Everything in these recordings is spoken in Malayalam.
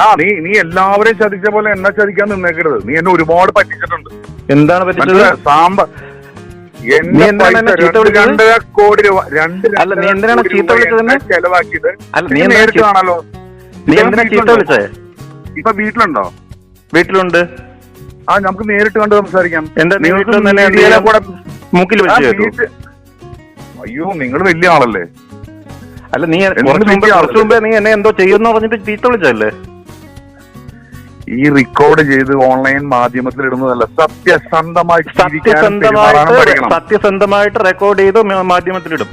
ആ നീ നീ എല്ലാവരെയും ചതിച്ച പോലെ എന്നെ ചതിക്കാൻ നിന്നേക്കരുത്. നീ എന്നെ ഒരുപാട് പറ്റിച്ചിട്ടുണ്ട്. എന്താണ് പറ്റിച്ചത്? സാമ്പ രണ്ട് കോടി രൂപ രണ്ട് അല്ല, നീ എന്തിനാണ് ചീത്ത വിളിച്ചത്? ചെലവാക്കിയത്. നീ നേരിട്ട് കാണാലോ. നീ എന്തിനാ ചീത്ത വീട്ടിലുണ്ടോ? ഇപ്പൊ വീട്ടിലുണ്ടോ? വീട്ടിലുണ്ട്. ആ നമുക്ക് നേരിട്ട് കണ്ട് സംസാരിക്കാം. എന്താ വീട്ടിൽ? കൂടെ മൂക്കിൽ വെച്ച് അയ്യോ നിങ്ങൾ വലിയ ആളല്ലേ? അല്ല നീ എന്തിന് കുറച്ച് മുമ്പ് കുറച്ച് മുമ്പേ നീ എന്നെ എന്തോ ചെയ്യുന്ന പറഞ്ഞിട്ട് ചീത്ത വിളിച്ചല്ലേ ഈ റെക്കോർഡ് ചെയ്ത് ഓൺലൈൻ മാധ്യമത്തിൽ ഇടുന്നതല്ല. സത്യസന്ധമായി സത്യസന്ധമായിട്ട് സത്യസന്ധമായിട്ട് റെക്കോർഡ് ചെയ്ത് മാധ്യമത്തിലിടും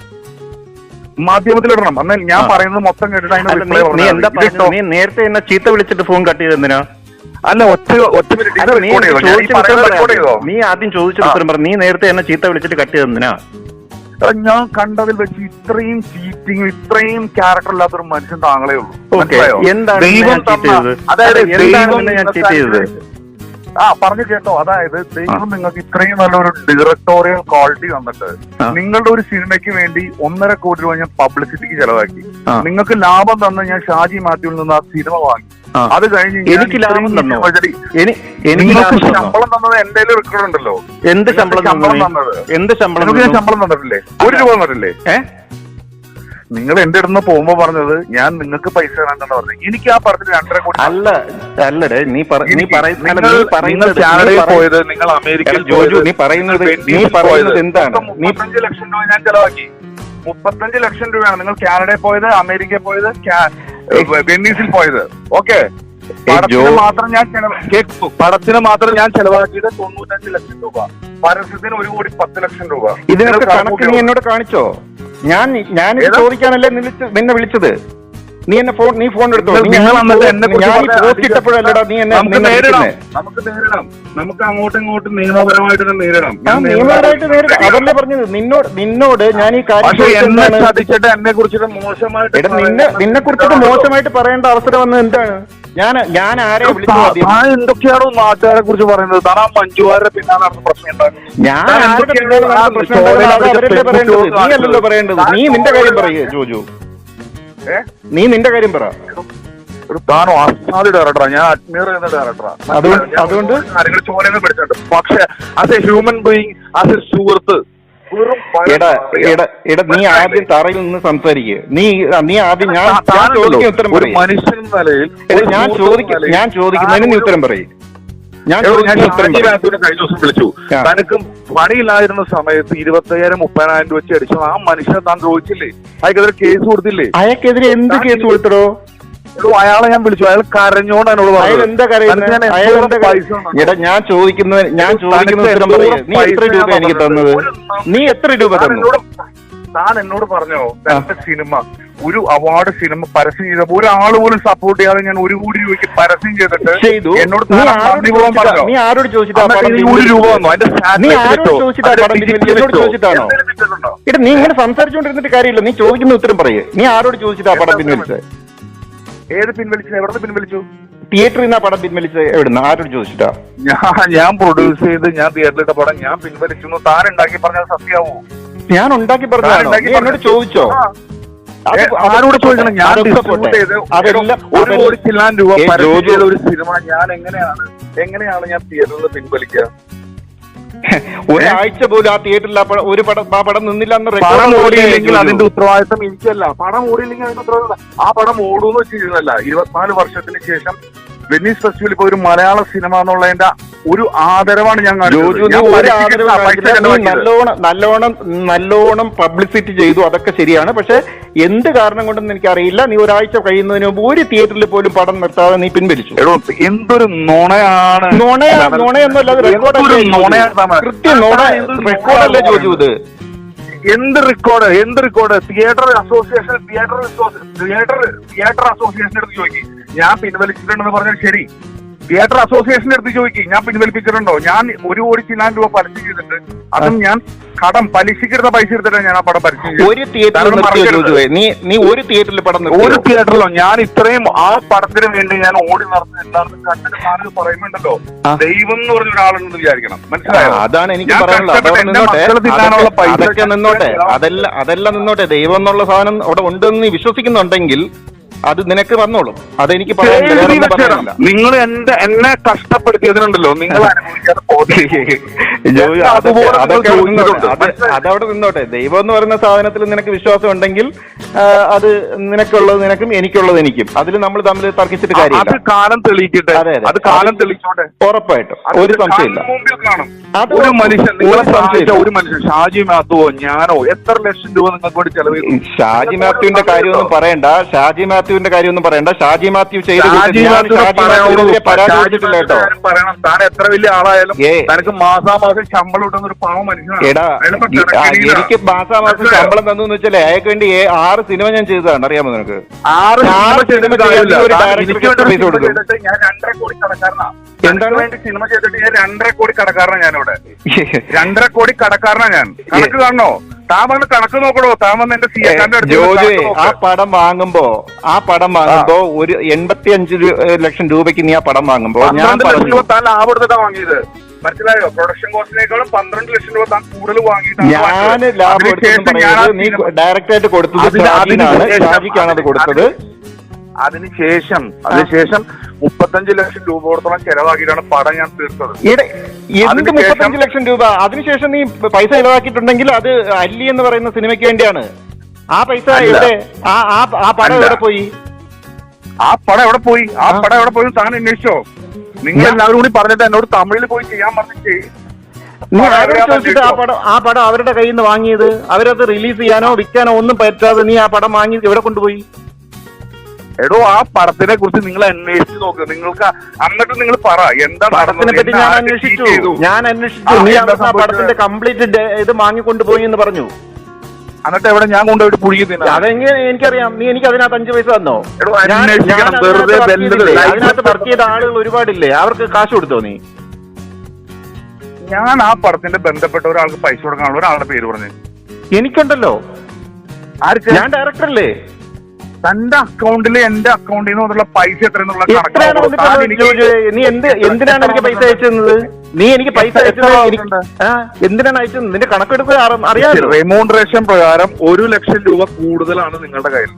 മാധ്യമത്തിൽ ഇടണം. എന്നാൽ ഞാൻ പറയുന്നത് മൊത്തം കേട്ടിട്ട് അതിന് നീ എന്താ മതി. നീ നേരത്തെ എന്നെ ചീത്ത വിളിച്ചിട്ട് ഫോൺ കട്ട് ചെയ്ത് എന്തിനാ? അല്ല ഒറ്റ ഒറ്റ നീ പറയുന്നത് ആദ്യം ചോദിച്ചു നീ നേരത്തെ എന്നെ ചീത്ത വിളിച്ചിട്ട് കട്ട് ചെയ്ത് എന്തിനാ? എടാ, ഞാൻ കണ്ടതിൽ വെച്ച് ഇത്രയും ചീറ്റിംഗ് ഇത്രയും ക്യാരക്ടർ ഇല്ലാത്തൊരു മനുഷ്യൻ താങ്കളേ ഉള്ളൂ. എന്താണ് അതായത് ആ പറഞ്ഞു കേട്ടോ. അതായത് ദൈവം നിങ്ങൾക്ക് ഇത്രയും നല്ലൊരു ഡയറക്ടോറിയൽ ക്വാളിറ്റി തന്നിട്ട് നിങ്ങളുടെ ഒരു സിനിമയ്ക്ക് വേണ്ടി ഒന്നര കോടി രൂപ ഞാൻ പബ്ലിസിറ്റിക്ക് ചെലവാക്കി. നിങ്ങൾക്ക് ലാഭം തന്ന ഞാൻ ഷാജി മാത്യുവിൽ നിന്ന് ആ സിനിമ വാങ്ങി. അത് കഴിഞ്ഞ് എനിക്ക് ലാഭം തന്നോ? എനിക്ക് ശമ്പളം തന്നത് എന്റെ റെക്കോർഡ് ഉണ്ടല്ലോ. എന്ത് ശമ്പളം ശമ്പളം തന്നത്. എന്ത് ശമ്പളം ശമ്പളം തന്നിട്ടില്ലേ? ഒരു രൂപ തന്നിട്ടില്ലേ? നിങ്ങൾ എന്റെ അടുത്ത് പോകുമ്പോ പറഞ്ഞത് ഞാൻ നിങ്ങൾക്ക് പൈസ തരാണ്ടെന്ന് പറഞ്ഞു എനിക്ക് ആ പറഞ്ഞ രണ്ടര കോടി അല്ല അല്ലടേ നീ നീ പറയുന്നത് കാനഡയിൽ പോയത് നിങ്ങൾ അമേരിക്കയിൽ ജോലി ജോജു, നീ പറയുന്നത് നീ പറയുന്നത് എന്താണ്? മുപ്പത്തഞ്ച് ലക്ഷം രൂപ ഞാൻ ചെലവാക്കി. മുപ്പത്തഞ്ച് ലക്ഷം രൂപയാണ് നിങ്ങൾ കാനഡയിൽ പോയത് അമേരിക്കയിൽ പോയത് വെനീസിൽ പോയത്. ഓക്കെ. പടത്തിന് മാത്രം ഞാൻ കേൾക്കൂ പടത്തിന് മാത്രം ഞാൻ ചെലവാക്കിയത് തൊണ്ണൂറ്റഞ്ച് ലക്ഷം രൂപ. പരസ്യത്തിന് ഒരു കോടി പത്ത് ലക്ഷം രൂപ. ഇതിനൊക്കെ കണക്ക് നീ എന്നോട് കാണിച്ചോ? ഞാൻ ഞാൻ ചോദിക്കാനല്ലേ നിന്നെ വിളിച്ചത്? നീ എന്നെ ഫോൺ നീ ഫോൺ എടുത്തോ. ഇട്ടപ്പോഴല്ലടാ നീ എന്നെ നമുക്ക് നേരിടാം. നമുക്ക് അങ്ങോട്ടും ഇങ്ങോട്ടും നിയമപരമായിട്ട് നേരിടാം. നിയമപരമായിട്ട് നേരിടും. അതല്ലേ പറഞ്ഞത്? നിന്നോട് നിന്നോട് ഞാൻ ഈ കാര്യം പക്ഷെ എന്നെ? കുറിച്ചിട്ട് മോശമായിട്ട് നിന്നെ നിന്നെ കുറിച്ചിട്ട് മോശമായിട്ട് പറയേണ്ട അവസരം വന്നത് എന്താണ്? ഞാൻ ഞാൻ ആരെ വിളിച്ചു എന്തൊക്കെയാണോ നാട്ടുകാരെ കുറിച്ച് പറയുന്നത്? താൻ ആ മഞ്ജുവാരുടെ പിന്നാലെ പ്രശ്നം. ഞാൻ ആരുടെ പിന്നാലെ പ്രശ്നം നീ അല്ലല്ലോ പറയേണ്ടത്. നീ നിന്റെ കാര്യം പറയുക ജോജു? നീ നിന്റെ കാര്യം പറ. ഒരു താനോ അസാദ് ഡയറക്ടറാ ഞാൻ അഡ്മയർ ചെയ്യുന്ന ഡയറക്ടറാ അതുകൊണ്ട്-? കാര്യങ്ങൾ ചോരന്ന് പിടിച്ചിട്ടുണ്ട്. പക്ഷെ as a human being as a സുഹൃത്ത് നീ ആദ്യം തറയിൽ നിന്ന് സംസാരിക്കുക നീ നീ ആദ്യം ഞാൻ ചോദിക്കുന്ന ഉത്തരം പറയും. മനുഷ്യൻ നിലയിൽ ഞാൻ ചോദിക്കും ഞാൻ ചോദിക്കുന്നതിന് നീ ഉത്തരം പറയും. ഞാൻ കഴിഞ്ഞ ദിവസം വിളിച്ചു. തനക്ക് പണിയില്ലായിരുന്ന സമയത്ത് ഇരുപത്തയ്യായിരം മുപ്പതിനായിരം രൂപ വെച്ച് അടിച്ചു ആ മനുഷ്യനെ താൻ ചോദിച്ചില്ലേ? അയാൾക്കെതിരെ കേസ് കൊടുത്തില്ലേ? അയാൾക്കെതിരെ എന്ത് കേസ് കൊടുത്തടോ? അയാളെ ഞാൻ വിളിച്ചു. അയാൾ കരഞ്ഞോണ്ട് എന്നോട് പറഞ്ഞു ഞാൻ? എടാ ഞാൻ ചോദിക്കുന്ന ഞാൻ ചോദിക്കുന്ന ഉത്തരം നീ എത്ര രൂപ എനിക്ക്? തന്നത്? നീ എത്ര രൂപ തന്നു? താൻ എന്നോട് പറഞ്ഞോ തന്റെ സിനിമ ഒരു അവാർഡ് സിനിമ പരസ്യം ചെയ്ത ഒരാൾ പോലും സപ്പോർട്ട് ചെയ്യാതെ ഞാൻ ഒരു കോടി രൂപയ്ക്ക് പരസ്യം ചെയ്തിട്ട് ചെയ്തു. എന്നോട് നീ ആരോട് രൂപ നീ? ചോദിച്ചിട്ടാണോ? ഇങ്ങനെ സംസാരിച്ചോണ്ടിരുന്നിട്ട് കാര്യമില്ല. നീ ചോദിക്കുന്ന ഉത്തരം പറയേ. നീ ആരോട് ചോദിച്ചിട്ട് ആ പടം പിൻവലിച്ചത് ഏത് പിൻവലിച്ചു എവിടെ പിൻവലിച്ചു തിയേറ്ററിൽ നിന്ന് പടം പിൻവലിച്ചത് എവിടുന്ന്? ആരോട് ചോദിച്ചിട്ടാ? ഞാൻ ഞാൻ പ്രൊഡ്യൂസ് ചെയ്ത് ഞാൻ തിയേറ്ററിലിട്ട പടം ഞാൻ പിൻവലിച്ചു താൻ ഉണ്ടാക്കി പറഞ്ഞാൽ സത്യാവൂ ഞാൻ ഉണ്ടാക്കി പറഞ്ഞോട് പറഞ്ഞാണോ നീ എന്നോട് ചോദിച്ചോ? ആരോട് ചോദിക്കണം? ഞാൻ ഒരു കോടി ചില്ലാൻ രൂപ പരസ്യം ഒരു സിനിമ ഞാൻ എങ്ങനെയാണ്? എങ്ങനെയാണ് ഞാൻ തിയേറ്ററിൽ പിൻവലിക്കുക? ഒരാഴ്ച പോലും ആ തിയേറ്ററിൽ ഒരു പടം ആ പടം നിന്നില്ല എന്ന് പടം ഓടിയില്ലെങ്കിൽ അതിന്റെ? ഉത്തരവാദിത്തം എനിക്കല്ല. പടം ഓടിയില്ലെങ്കിൽ അതിന്റെ ഉത്തരവാദിത്തം ആ പടം ഓടൂന്ന് വെച്ചിരുന്നല്ല ഇരുപത്തിനാല് വർഷത്തിന് ശേഷം വെനീസ് ഫെസ്റ്റിവൽ ഇപ്പൊ ഒരു മലയാള സിനിമ എന്നുള്ളതിന്റെ ഒരു ആദരവാണ് ഞാൻ. നല്ലോണം നല്ലോണം നല്ലോണം പബ്ലിസിറ്റി ചെയ്തു. അതൊക്കെ ശരിയാണ്. പക്ഷെ എന്ത് കാരണം കൊണ്ടെന്ന് എനിക്കറിയില്ല. നീ ഒരാഴ്ച കഴിയുന്നതിന് മുമ്പ് ഒരു തിയേറ്ററിൽ പോലും പടം നിർത്താതെ നീ പിൻവലിച്ചു. എന്തൊരു നുണയാണ്. നുണയാ നുണയൊന്നുമല്ല അത് എന്തൊരു റെക്കോർഡല്ലേ. കൃത്യം നുണ റെക്കോർഡല്ലേ ചോദിച്ചു ഇത്? എന്ത് റെക്കോർഡ് എന്ത് record theatre association theatre theatre theatre association എടുത്ത് ചോദിക്കും. ഞാൻ പിൻവലിച്ചിട്ടുണ്ടെന്ന് പറഞ്ഞാൽ ശരി. തിയേറ്റർ അസോസിയേഷന്റെ അടുത്ത് ചോദിക്കും. ഞാൻ പിൻവലിപ്പിച്ചിട്ടുണ്ടോ? ഞാൻ ഒരു കോടി ചില്ലാൻ രൂപ പരസ്യം ചെയ്തിട്ട് അതും ഞാൻ കടം പലിശക്കെടുത്ത പൈസ എടുത്തിട്ടാണ് ഞാൻ ആ പടം പരസ്യം ഒരു തിയേറ്ററിൽ നീ നീ ഒരു തിയേറ്ററിൽ പടം ഒരു തിയേറ്ററിലോ ഞാൻ ഇത്രയും ആ പടത്തിന് വേണ്ടി ഞാൻ ഓടി നടന്ന് എല്ലാവർക്കും കണ്ടിട്ട് താങ്കൾ പറയുന്നുണ്ടല്ലോ. ദൈവം എന്ന് പറഞ്ഞ ഒരാളുണ്ടെന്ന് വിചാരിക്കണം. മനസ്സിലായോ? അതാണ് എനിക്ക് പറയാനുള്ളത്. പൈസ നിന്നോട്ടെ. അതെല്ലാം അതെല്ലാം നിന്നോട്ടെ. ദൈവം എന്നുള്ള സാധനം അവിടെ ഉണ്ടെന്ന് നീ വിശ്വസിക്കുന്നുണ്ടെങ്കിൽ അത് നിനക്ക് വന്നോളും. അതെനിക്ക് പറയാൻ നിങ്ങൾ എന്റെ എന്നെ കഷ്ടപ്പെടുത്തിയതിനുണ്ടല്ലോ. നിങ്ങൾ. അത്. അതവിടെ നിന്നോട്ടെ. ദൈവം എന്ന് പറയുന്ന സാധനത്തിൽ നിനക്ക് വിശ്വാസം ഉണ്ടെങ്കിൽ അത് നിനക്കുള്ളത് നിനക്കും എനിക്കുള്ളത് എനിക്കും. അതിൽ നമ്മൾ തമ്മിൽ തർക്കിച്ചിട്ട് അത് കാര്യമില്ല. കാലം തെളിയിക്കട്ടെ. അതെ, അതെ. അത് കാലം തെളിയിച്ചോട്ടെ. ഉറപ്പായിട്ടും. ഒരു സംശയമില്ല. അത് ഒരു മനുഷ്യൻ നിങ്ങളെ ഒരു ഒരു മനുഷ്യൻ ഷാജി മാത്തുവോ ഞാനോ എത്ര ലക്ഷം രൂപ നിങ്ങൾക്ക് വേണ്ടി ചെലവ് ഷാജി മാത്യുവിന്റെ കാര്യമൊന്നും പറയണ്ട. ഷാജി മാത്യുവിന്റെ കാര്യമൊന്നും പറയണ്ട. ഷാജി മാത്യു ചെയ്ത് ഷാജി. മാത്യുവിനെതിരെ പരാതി കൊടുത്തിട്ടില്ല കേട്ടോ. പറയണം. താൻ എത്ര വലിയ ആളായാലും. തനിക്ക് മാസാമാസം ശമ്പളം കിട്ടുന്ന ഒരു പാവം മനുഷ്യനാണ്. എനിക്ക് മാസാമാസം ശമ്പളം തന്നു വെച്ചാൽ അയാൾക്ക് വേണ്ടി ആറ് സിനിമ ഞാൻ ചെയ്തതാണ്. അറിയാമോ നിനക്ക്? ആറ് സിനിമ ഞാൻ രണ്ടര കോടി കടക്കാരനാ. എന്താണ്? വേണ്ടി സിനിമ ചെയ്തിട്ട് ഞാൻ രണ്ടര കോടി കടക്കാരനാ ഞാനിവിടെ. രണ്ടര കോടി കടക്കാരനാ ഞാൻ. കണക്ക് കാണണോ? താൻ വന്ന് കണക്ക് നോക്കണോ താൻ വന്ന് എന്റെ സി ജോജുവേ ആ പടം വാങ്ങുമ്പോ ആ പടം വാങ്ങുമ്പോ ഒരു എൺപത്തി അഞ്ച് ലക്ഷം രൂപയ്ക്ക് നീ ആ പടം വാങ്ങുമ്പോ ഞാൻ പറഞ്ഞു. താൻ ലാഭം എടുത്തിട്ടാ വാങ്ങിയത്. മനസ്സിലായോ? പ്രൊഡക്ഷൻ കോസ്റ്റിനേക്കാളും പന്ത്രണ്ട് ലക്ഷം രൂപ താൻ കൂടുതൽ വാങ്ങിയിട്ടാണ് ഞാൻ ഡയറക്റ്റ് ആയിട്ട് കൊടുത്തത് ഷാജിക്കാണ് അത് കൊടുത്തത്. അതിനുശേഷം അതിനുശേഷം മുപ്പത്തഞ്ച് ലക്ഷം രൂപയോടത്തോളം ചെലവാക്കിയിട്ടാണ് പടം ഞാൻ തീർത്തത്. എന്ത് മുപ്പത്തഞ്ച് ലക്ഷം രൂപ? അതിനുശേഷം നീ പൈസ ചെലവാക്കിയിട്ടുണ്ടെങ്കിൽ അത് അല്ലി എന്ന് പറയുന്ന സിനിമയ്ക്ക് വേണ്ടിയാണ്. ആ പൈസ എവിടെ? ആ പടം എവിടെ പോയി? ആ പടം എവിടെ പോയി? ആ. പടം എവിടെ പോയി? താൻ അന്വേഷിച്ചോ? നിങ്ങൾ എല്ലാവരും കൂടി പറഞ്ഞിട്ട് എന്നോട് തമിഴിൽ പോയി ചെയ്യാൻ പറഞ്ഞിട്ട് നീ പടം ആരോട് ചോദിച്ചിട്ട് ആ? പടം ആ പടം അവരുടെ കയ്യിൽ നിന്ന് വാങ്ങിയത്? അവരത് റിലീസ് ചെയ്യാനോ വിൽക്കാനോ ഒന്നും പറ്റാതെ നീ ആ പടം വാങ്ങി എവിടെ കൊണ്ടുപോയി? എടോ ആ പടത്തിനെ കുറിച്ച് നിങ്ങൾ അന്വേഷിച്ച് നോക്ക്. നിങ്ങൾക്ക് എന്നിട്ട് നിങ്ങൾ പറ എന്താ പടത്തിനെ പറ്റി ഞാൻ അന്വേഷിച്ചു. ഞാൻ അന്വേഷിച്ചു. നീ ആ? പടത്തിന്റെ കംപ്ലീറ്റ് ഇത് വാങ്ങിക്കൊണ്ടുപോയി എന്ന് പറഞ്ഞു. എന്നിട്ട് എവിടെ ഞാൻ കൊണ്ടുപോയിട്ട് പുഴുകി തിന്നാ അതെങ്ങനെ എനിക്കറിയാം. നീ എനിക്ക് അതിനകത്ത് അഞ്ചു പൈസ തന്നോ? അതിനകത്ത് വർക്ക് ചെയ്ത ആളുകൾ ഒരുപാടില്ലേ? അവർക്ക് കാശ് കൊടുത്തോ നീ? ഞാൻ ആ പടത്തിന്റെ ബന്ധപ്പെട്ട ഒരാൾക്ക് പൈസ കൊടുക്കാനുള്ള ഒരാളുടെ പേര് പറഞ്ഞു. എനിക്കുണ്ടല്ലോ. ആർക്ക്? ഞാൻ ഡയറക്ടറല്ലേ തന്റെ അക്കൗണ്ടിൽ എന്റെ അക്കൗണ്ടിൽ നിന്ന് വന്നുള്ള പൈസ എത്രയെന്നുള്ള ജോജു? നീ എന്ത് എന്തിനാണ് എനിക്ക് പൈസ അയച്ചത്? നീ എനിക്ക് പൈസ എത്ര- എത്ര എന്തിനാണ് അയച്ചത്? നിന്റെ കണക്കെടുപ്പ് അറിയാം റെമോണ്ടറേഷൻ പ്രകാരം ഒരു ലക്ഷം രൂപ കൂടുതലാണ് നിങ്ങളുടെ കയ്യിൽ.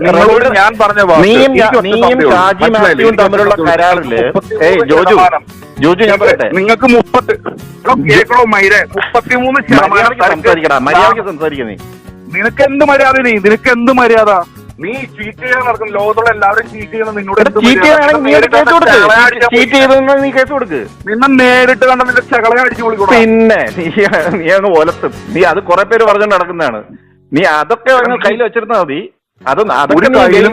നിങ്ങളോട് ഞാൻ പറഞ്ഞ നീയും നീയും. ഷാജി? മാത്യുവും തമ്മിലുള്ള കരാറിൽ ഏയ് ജോജു ജോജു ഞാൻ പറയട്ടെ? നിങ്ങൾക്ക് മുപ്പത്തി എടോ, കേക്കണോ മൈരെ? മുപ്പത്തിമൂന്ന് ശതമാനം സംസാരിക്കണം മര്യാദയ്ക്ക് സംസാരിക്കുന്നേ നിനക്ക് എന്ത് മര്യാദ നീ നിനക്ക് എന്ത് മര്യാദ? നീ ചീറ്റ് ചെയ്യാൻ നടക്കും ലോകത്തുള്ള എല്ലാവരും ചീറ്റ് ചെയ്യണം നിന്നോട് ചീറ്റ്? നീ കേസ് കൊടുക്ക്. ചീറ്റ് ചെയ്തെന്ന് നീ കേസ് കൊടുക്ക്. നിന്നെ നേരിട്ട് കണ്ട നിന്റെ ചകളെ അടിച്ചു വിളിക്കണം പിന്നെ നീ നീ അങ്ങ് ഒലത്തും. നീ അത് കുറെ പേര് പറഞ്ഞുകൊണ്ട് നടക്കുന്നതാണ്. നീ അതൊക്കെ അങ്ങ് കയ്യിൽ വെച്ചിരുന്നാ മതി. അത് ഒരു കയ്യിലും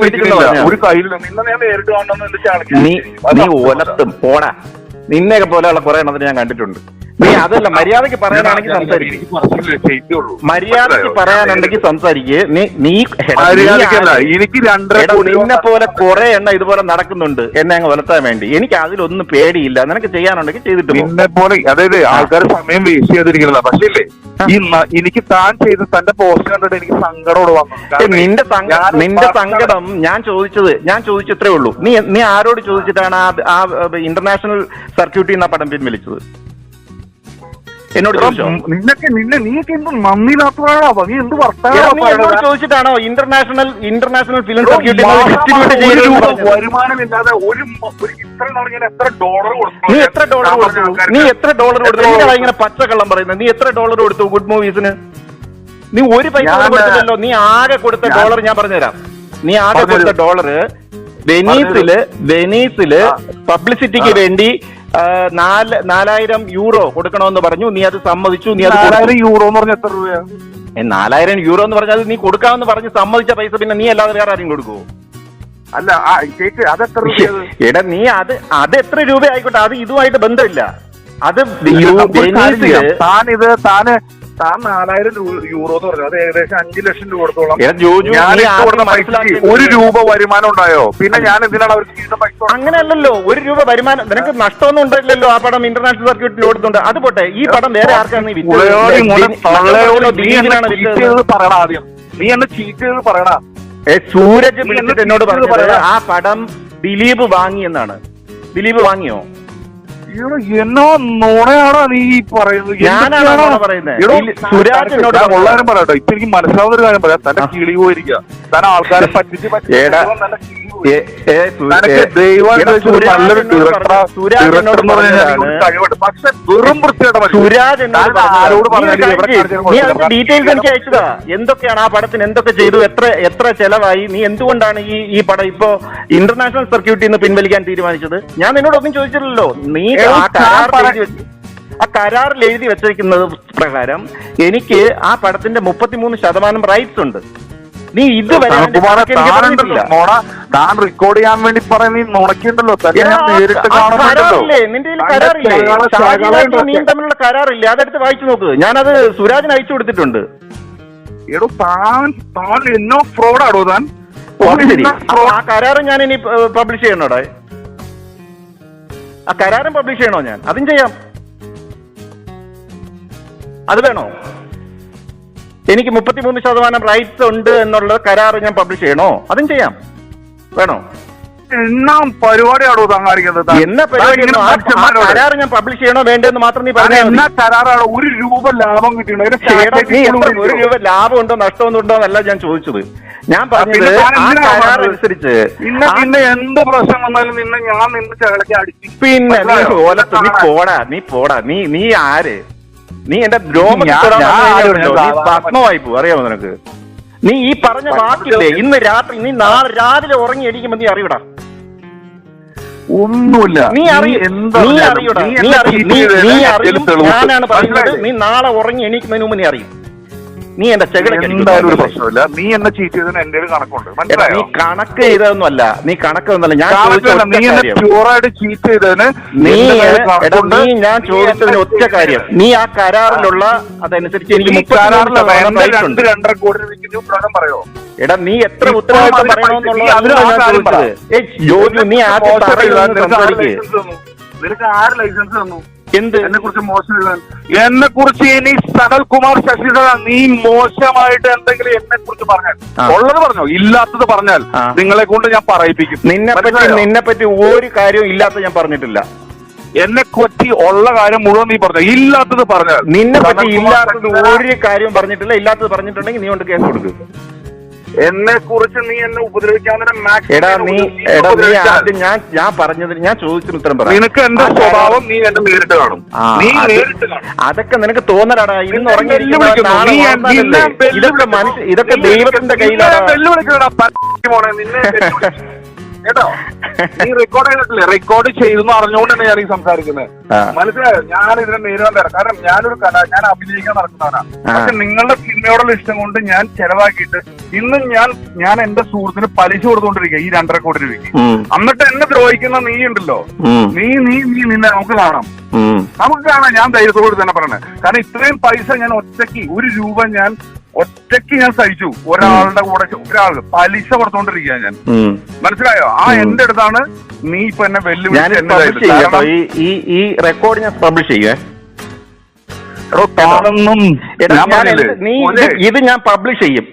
ഒരു കയ്യിലും. നിന്നെ ഞാൻ നേരിട്ട് കാണണമെന്ന് എന്റെ നീ നീ ഒലത്തും. പോടാ. നിന്നെയൊക്കെ പോലെയുള്ള കുറെ എണ്ണത്തിന് ഞാൻ കണ്ടിട്ടുണ്ട്. നീ അതല്ല മര്യാദയ്ക്ക് പറയാനാണെങ്കിൽ സംസാരിക്കും. മര്യാദയ്ക്ക് പറയാനുണ്ടെങ്കിൽ സംസാരിക്കുക നീ നീ എനിക്ക് നിന്നെ പോലെ കുറെ എണ്ണ ഇതുപോലെ നടക്കുന്നുണ്ട് എന്നെ അങ്ങ് വളർത്താൻ വേണ്ടി. എനിക്ക് അതിലൊന്നും പേടിയില്ല. നിനക്ക് ചെയ്യാനുണ്ടെങ്കിൽ ചെയ്തിട്ട്. നിന്നെ പോലെ അതായത് ആൾക്കാർ സമയം വേസ്റ്റ് ചെയ്തിരിക്കുന്നതാ. പക്ഷേ ഈ എനിക്ക് താൻ ചെയ്ത് തന്റെ പോസ്റ്റ് കണ്ടിട്ട് എനിക്ക് സങ്കടമോട് വന്നു. നിന്റെ നിന്റെ സങ്കടം ഞാൻ ചോദിച്ചത് ഞാൻ ചോദിച്ചത്രേ ഉള്ളൂ. നീ നീ ആരോട് ചോദിച്ചിട്ടാണ് ആ ആ ഇന്റർനാഷണൽ സർക്യൂട്ടിൽ നിന്ന് ആ പടം പിൻവലിച്ചത്? എന്നോട് ചോദിച്ചോ? നിന്നൊക്കെ നിന്നെ നീക്ക് എന്ത് നന്ദിയില്ലാത്തതാണോ നീ എന്ത് നീ എന്നോട് വർത്തമാനം ചോദിച്ചിട്ടാണോ ഇന്റർനാഷണൽ ഇന്റർനാഷണൽ ഫിലിം സർക്യൂട്ടിൽ ഡിസ്ട്രിബ്യൂട്ട് വരുമാനമില്ലാതെ ഒരു മ- ഒരു ഇത്ര നാൾ ഞാൻ എത്ര ഡോളർ കൊടുത്തു? നീ എത്ര ഡോളർ കൊടുത്തു? നീ എത്ര ഡോളർ കൊടുത്തു? ഇങ്ങനെ പച്ചക്കള്ളം പറയുന്നത്. നീ എത്ര ഡോളർ കൊടുത്തു ഗുഡ് മൂവീസിന് നീ? ഒരു പൈസ ഞാൻ- കൊടുത്തില്ലല്ലോ. നീ ആകെ കൊടുത്ത ഞാൻ- ഡോളർ ഞാൻ പറഞ്ഞുതരാം. നീ ആകെ പറഞ്ഞുതരൂ. കൊടുത്ത ഡോളർ വെനീസിൽ വെനീസിൽ പബ്ലിസിറ്റിക്ക് വേണ്ടി നാല് നാലായിരം യൂറോ കൊടുക്കണമെന്ന് പറഞ്ഞു. നീ അത് സമ്മതിച്ചു. നീ അത് നാലായിരം യൂറോ എന്ന് പറഞ്ഞ എത്ര രൂപയാണ് നാലായിരം യൂറോ എന്ന് പറഞ്ഞാൽ നീ കൊടുക്കാമെന്ന് പറഞ്ഞ് സമ്മതിച്ച പൈസ പിന്നെ നീ അല്ലാതെ വേറെ ആരെയും കൊടുക്കുവോ? അല്ല അത് എത്ര എടാ നീ അത് അത് എത്ര രൂപ ആയിക്കോട്ടെ അത് ഇതുമായിട്ട് ബന്ധമില്ല. അത് താൻ ഇത് താന് താൻ നാലായിരം യൂറോ എന്ന് പറഞ്ഞു. അത് ഏകദേശം അഞ്ചു ലക്ഷം രൂപ കൊടുത്തോളം. എടാ ഞാൻ കൊടുത്ത പൈസയ്ക്ക് ഒരു രൂപ വരുമാനം ഉണ്ടായോ? പിന്നെ ഞാൻ എന്തിനാണ് അവർക്ക് ചെയ്ത പൈസ അങ്ങനെയല്ലല്ലോ. ഒരു രൂപ വരുമാനം നിനക്ക് നഷ്ടമൊന്നും ഉണ്ടായില്ലല്ലോ ആ പടം ഇന്റർനാഷണൽ സർക്യൂട്ടിൽ ഓടുന്നുണ്ട് അത് പോട്ടെ. ഈ പടം വേറെ ആർക്കാണ് പറയണ ആദ്യം. നീ എന്നെ ചീറ്റ് ചെയ്ത് പറയണ ഏ, സൂരജ് എന്നോട് പറഞ്ഞത് ആ പടം ദിലീപ് വാങ്ങി എന്നാണ്. ദിലീപ് വാങ്ങിയോ? എന്നോ നുണയാണോ നീ പറയുന്നത്? സുരാജ് എന്നോട് കൊള്ളാരും പറയട്ടോ. ഇപ്പൊ എനിക്ക് മനസ്സിലാവുന്ന ഒരു കാര്യം പറയാം. തന്റെ ആ. കിളി പോയിരിക്കുക താൻ ആൾക്കാരെ പറ്റിച്ച് ഡീറ്റെയിൽസ് എനിക്ക് അയച്ചതാ. എന്തൊക്കെയാണ് ആ പടത്തിന്? എന്തൊക്കെ ചെയ്തു? എത്ര എത്ര ചെലവായി? നീ എന്തുകൊണ്ടാണ് ഈ ഈ പടം ഇപ്പോ ഇന്റർനാഷണൽ സർക്യൂട്ടിൽ നിന്ന് പിൻവലിക്കാൻ തീരുമാനിച്ചത്? ഞാൻ നിന്നോടൊന്നും ചോദിച്ചില്ലല്ലോ. നീ ആ എഴുതി വെച്ച- ആ കരാറിൽ എഴുതി വെച്ചിരിക്കുന്നത് പ്രകാരം എനിക്ക് ആ പടത്തിന്റെ മുപ്പത്തിമൂന്ന് ശതമാനം റൈറ്റ്സ് ഉണ്ട്. നീ ഇതുവരെ താൻ റെക്കോർഡ് ചെയ്യാൻ വേണ്ടി പറയുന്ന ഈ നുണക്കുണ്ടല്ലോ തന്നെ ഞാൻ നേരിട്ട് കാണുന്നുണ്ടല്ലോ. കരാറില്ലേ? നിന്റെ കരാറില്ലേ? ഷാജിമാറ്റും തമ്മിലുള്ള കരാറില്ലേ? അതെടുത്ത് വായിച്ചു നോക്ക്. ഞാനത് സുരാജിന് അയച്ചു കൊടുത്തിട്ടുണ്ട്. എടോ താൻ താൻ എന്നോ ഫ്രോഡാടോ താൻ. ആ കരാറ് ഞാൻ ഇനി പബ്ലിഷ് ചെയ്യണോടെ. ആ കരാറും പബ്ലിഷ് ചെയ്യണോ ഞാൻ? അതും ചെയ്യാം. അത് വേണോ? എനിക്ക് മുപ്പത്തിമൂന്ന് ശതമാനം റൈറ്റ്സ് ഉണ്ട് എന്നുള്ള കരാറ് ഞാൻ പബ്ലിഷ് ചെയ്യണോ? അതും ചെയ്യാം. വേണോ? എന്നാ പരിപാടിയാണോ താൻ? എന്നാ പരിപാടി ഞാൻ പബ്ലിഷ് ചെയ്യണോ വേണ്ടെന്ന് മാത്രം നീ പറഞ്ഞു. എന്നാ കരാറാണോ? ഒരു രൂപ ലാഭം കിട്ടിയിട്ടുണ്ടോ. ഒരു രൂപ ലാഭം ഉണ്ടോ നഷ്ടം ഉണ്ടോ എന്നല്ല ഞാൻ ചോദിച്ചത്. ഞാൻ പറഞ്ഞത്? അനുസരിച്ച് പിന്നെ എന്ത് പ്രശ്നം വന്നാലും നിന്നെ ഞാൻ നിന്ന് ചകളയ്ക്ക് അടിച്ചു പിന്നെ നീ? ഓലത്ത് നീ പോടാ നീ പോടാ. നീ നീ ആര്? നീ എന്റെ ഭസ്മമായി പോകും അറിയാമോ നിനക്ക്? നീ ഈ പറഞ്ഞ വാക്കില്ലേ? ഇന്ന് രാത്രി നീ നാളെ രാവിലെ ഉറങ്ങി അടിക്കുമ്പോ നീ അറിയടാ. ഒന്നുമില്ല. നീ അറിയും എന്തായാലും നീ അറിയൂടാ. നീ അറിയും ഞാനാണ് പറയുന്നത് നീ നാളെ ഉറങ്ങി എണീക്കുന്നതിന് മുമ്പ് നീ അറിയും. നീ എന്റെ ഒരു പ്രശ്നമില്ല. നീ എന്നെ ചീറ്റ് ചെയ്തതിന് എന്റെ ഒരു കണക്കുണ്ട്. മനസ്സിലായോ? നീ കണക്ക് ചെയ്തതൊന്നുമല്ല. നീ കണക്ക് ഒന്നല്ല ഞാൻ നീ എന്നെ പ്യൂറായിട്ട് ചീറ്റ് ചെയ്തതിന് നീ നീ ഞാൻ ചോദിച്ചതിന് ഒറ്റ കാര്യം. നീ ആ കരാറിലുള്ള അതനുസരിച്ച് എനിക്ക് രണ്ട് രണ്ടര കോടി വിൽക്കുന്നു പ്രകാരം പറയോ? എടാ നീ എത്ര ഉത്തരവാദിത്തം പറയണമെന്നുള്ളത് ജോജു നീ ആദ്യം നിനക്ക് ആര് ലൈസൻസ് തന്നു? എന്ത്? എന്നെ കുറിച്ച് മോശം എഴുതാൻ എന്നെ കുറിച്ച് ഇനി സനൽ കുമാർ ശശിധര നീ മോശമായിട്ട് എന്തെങ്കിലും എന്നെ കുറിച്ച് പറഞ്ഞാൽ. ഉള്ളത് പറഞ്ഞോ? ഇല്ലാത്തത് പറഞ്ഞാൽ നിങ്ങളെ കൊണ്ട് ഞാൻ പറയിപ്പിക്കും. നിന്നെ പറ്റി നിന്നെ പറ്റി ഒരു കാര്യവും ഇല്ലാത്ത ഞാൻ പറഞ്ഞിട്ടില്ല. എന്നെ പറ്റി ഉള്ള കാര്യം മുഴുവൻ നീ പറഞ്ഞു? ഇല്ലാത്തത് പറഞ്ഞാൽ നിന്നെ പറ്റി ഇല്ലാത്തത് ഒരു കാര്യവും പറഞ്ഞിട്ടില്ല. ഇല്ലാത്തത് പറഞ്ഞിട്ടുണ്ടെങ്കിൽ നീ കൊണ്ട് കേസ് കൊടുക്കും. എന്നെ കുറിച്ച് നീ എന്നെ ഉപദ്രവിക്കാൻ എടാ നീ എടാ നീ ആദ്യം ഞാൻ ഞാൻ പറഞ്ഞതിന് ഞാൻ ചോദിച്ചതിന് ഉത്തരം പറ. നിനക്ക് എന്റെ സ്വഭാവം നീ എന്നെ നേരിട്ട് കാണും. നീ നേരിട്ട് കാണും. അതൊക്കെ നിനക്ക് തോന്നലാടാ. ഇന്ന് നിന്നെ ഉറങ്ങിയിരിക്കുന്നവൻ വെല്ലുവിളിക്കുന്നു. നീ ഉണർന്നാലല്ലേ? ഇതൊക്കെ മനുഷ്യ ഇതൊക്കെ ദൈവത്തിന്റെ കയ്യിലാണ് കേട്ടോ? നീ റെക്കോർഡ് ചെയ്തിട്ടില്ലേ? റെക്കോർഡ് ചെയ്തെന്ന് അറിഞ്ഞുകൊണ്ടാണ് ഞാൻ ഈ സംസാരിക്കുന്നത് മനസ്സിലായോ? ഞാൻ ഇതിനെ നേരിടാൻ തരാം കാരണം ഞാനൊരു കല ഞാൻ അഭിനയിക്കാൻ നടക്കുന്നവനാണ് പക്ഷെ നിങ്ങളുടെ സിനിമയോടുള്ള ഇഷ്ടം കൊണ്ട് ഞാൻ ചെലവാക്കിയിട്ട് ഇന്നും ഞാൻ ഞാൻ എന്റെ സുഹൃത്തിന് പലിശ കൊടുത്തുകൊണ്ടിരിക്കുക ഈ രണ്ടര കോടി രൂപയ്ക്ക്. എന്നിട്ട് എന്നെ ദ്രോഹിക്കുന്ന നീ ഉണ്ടല്ലോ. നീ നീ നീ നിന്നെ നമുക്ക് കാണാം. നമുക്ക് കാണാം. ഞാൻ ധൈര്യത്തോട് തന്നെ പറയണേ. കാരണം ഇത്രയും പൈസ ഞാൻ ഒറ്റയ്ക്ക് ഒരു രൂപ ഞാൻ ഒറ്റയ്ക്ക് ഞാൻ സഹിച്ചു. ഒരാളുടെ കൂടെ ഒരാൾ പലിശ കൊടുത്തോണ്ടിരിക്കുക ഞാൻ. മനസ്സിലായോ? ആ എന്റെ അടുത്താണ് നീ ഇപ്പൊ എന്നെ വെല്ലുവിളി ഈ ഈ റെക്കോർഡ് ഞാൻ പബ്ലിഷ് ചെയ്യേ നീ ഇത് ഞാൻ പബ്ലിഷ് ചെയ്യും.